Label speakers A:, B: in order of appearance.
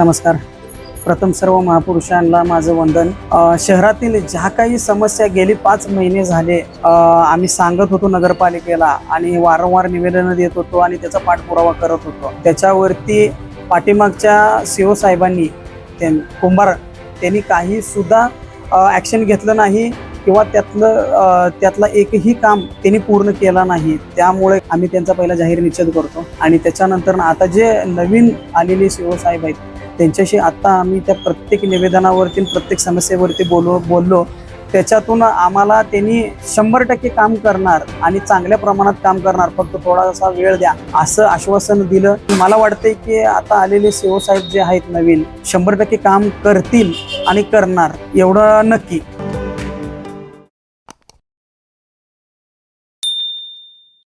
A: नमस्कार. प्रथम सर्व महापुरुषांना माझं वंदन. शहरातील ज्या काही समस्या गेली पाच महिने झाले आम्ही सांगत होतो नगरपालिकेला आणि वारंवार निवेदनं देत होतो आणि त्याचा पाठपुरावा करत होतो. त्याच्यावरती पाठीमागच्या सीओ साहेबांनी त्यां- कुंभार त्यांनी काही सुद्धा ॲक्शन घेतलं नाही किंवा त्यातलं त्यातला एकही काम त्यांनी पूर्ण केला नाही. त्यामुळे आम्ही त्यांचा पहिला जाहीर निषेध करतो. आणि त्याच्यानंतर आता जे नवीन आलेले शिवसाहेब साहेब आहेत त्यांच्याशी आता आम्ही त्या प्रत्येक निवेदनावरती प्रत्येक समस्येवरती बोलो बोललो. त्याच्यातून आम्हाला त्यांनी शंभर टक्के काम करणार आणि चांगल्या प्रमाणात काम करणार. फक्त थोडासा वेळ द्या असं आश्वासन दिलं. मला वाटतंय की आता आलेले सीओ साहेब जे आहेत नवीन शंभर टक्के काम करतील आणि करणार. एवढं नक्की.